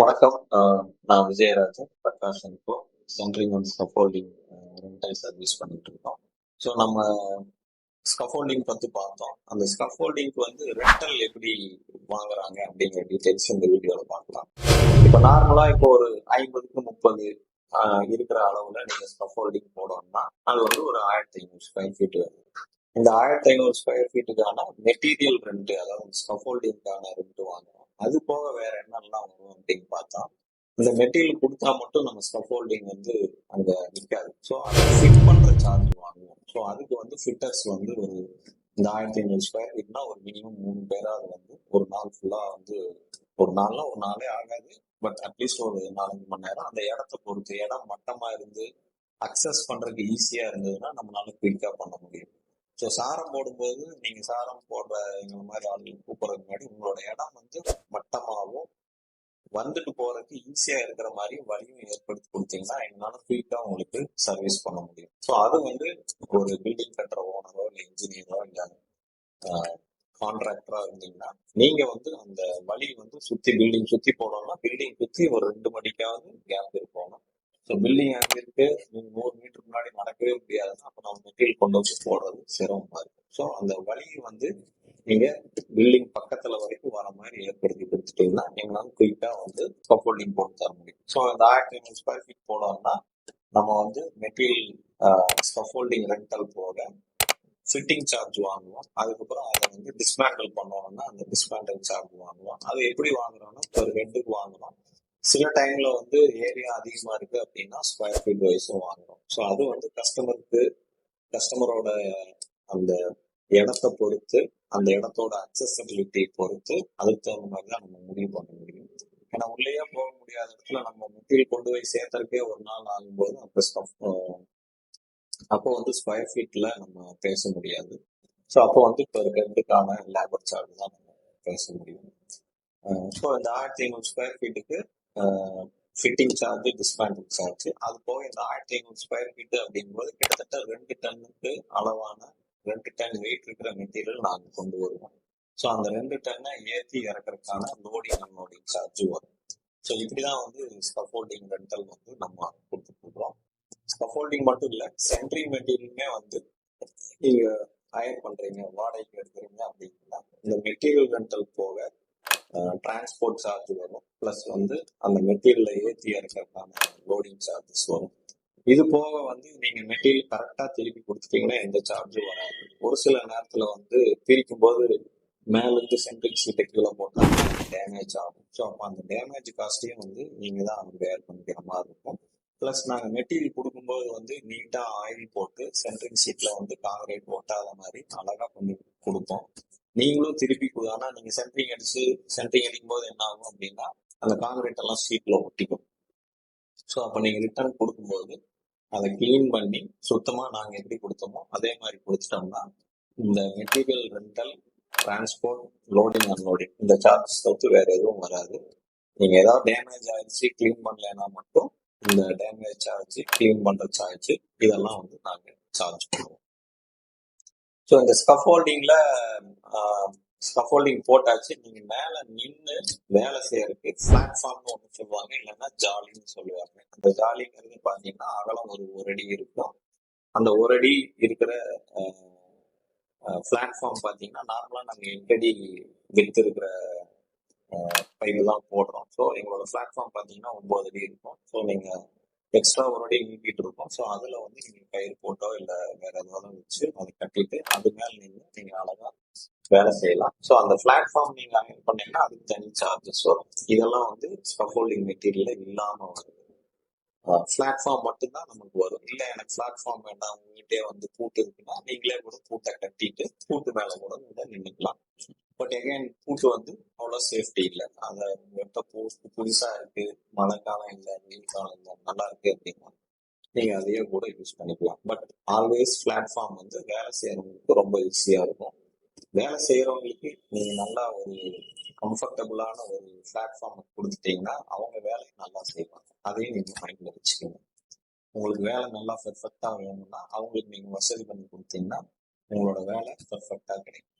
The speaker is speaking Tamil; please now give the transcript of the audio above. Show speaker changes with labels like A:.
A: வணக்கம். நான் விஜயராஜன் பிரகாஷ் இப்போ centring and scaffolding rental service பண்ணிட்டு இருக்கோம். ஸோ நம்ம ஸ்கஃபோல்டிங் பத்தி பார்த்தோம். அந்த ஸ்கஃபோல்டிங்க்கு வந்து ரெண்டல் எப்படி வாங்குறாங்க அப்படிங்கிற டீடைல்ஸ் இந்த வீடியோவில் பார்க்கலாம். இப்போ நார்மலாக இப்போ ஒரு ஐம்பதுக்கு முப்பது இருக்கிற அளவுல நீங்க ஸ்கஃபோல்டிங் போடணும்னா அது வந்து ஒரு ஆயிரத்தி ஐநூறு ஸ்கொயர் ஃபீட் வருது இந்த ஆயிரத்தி ஐநூறு ஸ்கொயர் ஃபீட்டுக்கான மெட்டீரியல் ரெண்ட் அதாவது ஸ்கஃபோல்டிங்கான ரெண்ட் வாங்குறோம். அது போக வேற என்னெல்லாம் வரும் அப்படின்னு பார்த்தா இந்த மெட்டீரியல் கொடுத்தா மட்டும் நம்ம ஸ்கஃபோல்டிங் வந்து அங்க நிற்காது ஸோ அதை ஃபிட் பண்ற சார்ஜ் வாங்குவோம். ஸோ அதுக்கு வந்து ஃபிட்டர்ஸ் வந்து ஒரு இந்த ஆயிரத்தி ஐநூறு ஸ்கொயர் ஃபீட்னா ஒரு மினிமம் மூணு பேராவது வந்து ஒரு நாள் ஃபுல்லா வந்து ஒரு நாள்னா ஒரு நாளே ஆகாது. பட் அட்லீஸ்ட் ஒரு நாலஞ்சு மணி நேரம். அந்த இடத்த பொறுத்து இடம் மட்டமா இருந்து அக்சஸ் பண்றதுக்கு ஈஸியா இருந்ததுன்னா நம்மளால குயிக்கா பண்ண முடியும். ஸோ சாரம் போடும்போது நீங்க சாரம் போடுற எங்களை மாதிரி ஆளுங்க கூப்பிடுறதுக்கு முன்னாடி உங்களோட இடம் வந்து வந்துட்டு போறதுக்கு ஈஸியா இருக்கிற மாதிரி வழியும் ஏற்படுத்தி கொடுத்தீங்கன்னா என்னால குயிக்கா உங்களுக்கு சர்வீஸ் பண்ண முடியும். ஸோ அது வந்து ஒரு பில்டிங் கட்டுற ஓனரோ இல்லை இன்ஜினியரோ இல்லை கான்ட்ராக்டரா இருந்தீங்கன்னா நீங்க வந்து அந்த வழி வந்து சுத்தி பில்டிங் சுத்தி போனோம்னா பில்டிங் சுத்தி ஒரு ரெண்டு மணிக்காவது கேப் இருக்கணும் ஸோ பில்டிங் ஆங்கிருக்கு நீங்க நூறு மீட்டர் முன்னாடி நடக்கவே முடியாதுன்னா அப்போ நம்ம மெட்டீரியல் கொண்டு வந்து போடுறது சிரமமா இருக்கும். ஸோ அந்த வழியை வந்து நீங்க பில்டிங் பக்கத்துல வரைக்கும் மாதிரி ஏற்படுத்தி கொடுத்துட்டீங்கன்னா எங்களால் குயிக்கா வந்து ஸ்கஃபோல்டிங் போட்டு தர முடியும். ஸோ இந்த ஆயிரத்தி ஐநூறு ஸ்கொயர் ஃபீட் போனோம்னா நம்ம வந்து மெட்டீரியல் ஸ்கஃபோல்டிங் ரெண்டல் போக ஃபிட்டிங் சார்ஜ் வாங்குவோம். அதுக்கப்புறம் அதை வந்து டிஸ்மேண்டில் பண்ணோம்னா அந்த டிஸ்மேண்டில் சார்ஜ் வாங்குவோம். அது எப்படி வாங்குறோம்னா ஒரு ரெண்டுக்கு வாங்குறோம். சில டைம்ல வந்து ஏரியா அதிகமா இருக்கு அப்படின்னா ஸ்கொயர் ஃபீட் வைஸும் வாங்குறோம். ஸோ அது வந்து கஸ்டமருக்கு கஸ்டமரோட அந்த இடத்தை பொறுத்து அந்த இடத்தோட அக்சசபிலிட்டி பொறுத்து அதுக்கு தகுந்த மாதிரி தான் நம்ம முடிவு பண்ண முடியும். ஏன்னா உள்ளேயே போக முடியாத இடத்துல நம்ம மெட்டீரியல் கொண்டு போய் சேர்த்தறக்கே ஒரு நாள் ஆகும்போது அப்போ அப்போ வந்து ஸ்கொயர் ஃபீட்ல நம்ம பேச முடியாது. ஸோ அப்போ வந்து இப்போ ரெண்டுக்கான லேபர் சார்ஜ் தான் நம்ம பேச முடியும். ஸோ இந்த ஆயிரத்தி ஐநூறு ஸ்கொயர் ஃபீட்டுக்கு ஃபிட்டிங் சார்ஜ் டிஸ்மேண்டில் சார்ஜ் அது போக இந்த ஆயிரத்தி ஐநூறு ஸ்கொயர் ஃபீட் அப்படிங்கும்போது கிட்டத்தட்ட ரெண்டு டன்னுக்கு அளவான ரெண்டு டன் வெயிட் இருக்கிற மெட்டீரியல் நாங்கள் கொண்டு வருவோம் ஸோ அந்த ரெண்டு டன்னை ஏற்றி இறக்குறதுக்கான லோடிங் அன்லோடிங் சார்ஜ் வரும். ஸோ இப்படிதான் வந்து ஸ்கஃபோல்டிங் ரெண்டல் வந்து நம்ம கொடுத்துருக்குறோம் ஸ்கஃபோல்டிங் மட்டும் இல்லை சென்ட்ரிங் மெட்டீரியலுமே வந்து நீங்க ஹயர் பண்றீங்க வாடகைக்கு எடுக்கிறீங்க அப்படின்னா இந்த மெட்டீரியல் ரெண்டல் போக டிரான்ஸ்போர்ட் சார்ஜ் வரும். ப்ளஸ் வந்து அந்த மெட்டீரியலை ஏற்றி இறக்கிறதுக்கான லோடிங் சார்ஜஸ் வரும். இது போக வந்து நீங்க மெட்டீரியல் கரெக்டா திருப்பி கொடுத்துட்டீங்கன்னா எந்த சார்ஜும் வராது. ஒரு சில நேரத்துல வந்து பிரிக்கும் போது மேலிருந்து சென்ட்ரிங் சீட்டை கீழே போட்டால் டேமேஜ் ஆகும். ஸோ அப்போ அந்த டேமேஜ் காஸ்ட்டையும் வந்து நீங்க தான் அவங்க வேர் பண்ணிக்கிற மாதிரி இருக்கும். ப்ளஸ் நாங்கள் மெட்டீரியல் கொடுக்கும்போது வந்து நீட்டாக ஆயில் போட்டு சென்ட்ரிங் சீட்ல வந்து காங்கிரீட் ஒட்டாத மாதிரி அழகாக பண்ணி கொடுப்போம். நீங்களும் திருப்பி ஆனால் நீங்கள் சென்ட்ரிங் அடிச்சு சென்ட்ரிங் அடிக்கும் போது என்ன ஆகும் அப்படின்னா அந்த காங்கிரீட் எல்லாம் சீட்ல ஒட்டிக்கும். ஸோ அப்போ நீங்கள் ரிட்டர்ன் கொடுக்கும்போது அதை கிளீன் பண்ணி சுத்தமா நாங்க எப்படி கொடுத்தோமோ அதே மாதிரி கொடுத்துட்டோம்னா இந்த material rental transport loading unloading இந்த சார்ஜ் தவிர்த்து வேற எதுவும் வராது. நீங்க ஏதாவது டேமேஜ் ஆயிடுச்சு கிளீன் பண்ணலன்னா மட்டும் இந்த டேமேஜ் சார்ஜ் கிளீன் பண்ற சார்ஜ் இதெல்லாம் வந்து நாங்க சார்ஜ் பண்ணுவோம். ஸோ இந்த ஸ்கஃபோல்டிங்ல ஸ்கஃபோல்டிங் போட்டாச்சு. நீங்க மேல நின்று வேலை செய்யறதுக்கு பிளாட்ஃபார்ம்னு ஒன்று சொல்லுவாங்க. இல்லைன்னா ஜாலின்னு சொல்லுவாங்க. அந்த ஜாலிங்கிறது பாத்தீங்கன்னா அகலம் ஒரு ஒரு அடி இருக்கும். அந்த ஒரு அடி இருக்கிற பிளாட்ஃபார்ம் பாத்தீங்கன்னா நார்மலா நாங்க எட்டடி வித்து இருக்கிற பைப்பு தான் போடுறோம். ஸோ எங்களோட பிளாட்ஃபார்ம் பாத்தீங்கன்னா ஒன்பது அடி இருக்கும். ஸோ நீங்க எக்ஸ்ட்ரா ஒரு அடி நீட்டிட்டு இருக்கும். ஸோ அதுல வந்து நீங்க கயிறு போட்டோ இல்ல வேற ஏதாவது வச்சு அதை கட்டிட்டு அது மேல நின்று நீங்க அழகா வேலை செய்யலாம். ஸோ அந்த பிளாட்ஃபார்ம் நீங்க அயன் பண்ணீங்கன்னா அதுக்கு தனி சார்ஜஸ் வரும். இதெல்லாம் வந்து ஸ்கஃபோல்டிங் மெட்டீரியல் இல்லாம வருது பிளாட்ஃபார்ம் மட்டும்தான் நமக்கு வரும். இல்ல எனக்கு பிளாட்ஃபார்ம் வேண்டாம் உங்ககிட்டே வந்து பூட்டு இருக்குன்னா நீங்களே கூட பூட்டை கட்டிட்டு பூட்டு மேலே கூட கூட நின்றுக்கலாம் பட் எகைன் பூட்டு வந்து அவ்வளோ சேஃப்டி இல்லை. அதை எப்போ பூ புதுசா இருக்கு மழை காலம் இல்லை வெயில் காலம் இல்லை நல்லா இருக்கு அப்படின்னா நீங்க அதையே கூட யூஸ் பண்ணிக்கலாம். பட் ஆல்வேஸ் பிளாட்ஃபார்ம் வந்து வேலை செய்யறவங்களுக்கு ரொம்ப ஈஸியா இருக்கும். வேலை செய்யறவங்களுக்கு நீங்க நல்லா ஒரு கம்ஃபர்டபுளான ஒரு பிளாட்ஃபார்ம் கொடுத்துட்டீங்கன்னா அவங்க வேலையை நல்லா செய்வாங்க. அதையும் நீங்க மைண்ட்ல வச்சுக்கணும் உங்களுக்கு வேலை நல்லா பெர்ஃபெக்டா வேணும்னா அவங்களுக்கு நீங்க வசதி பண்ணி கொடுத்தீங்கன்னா உங்களோட வேலை பெர்ஃபெக்டா கிடைக்கும்.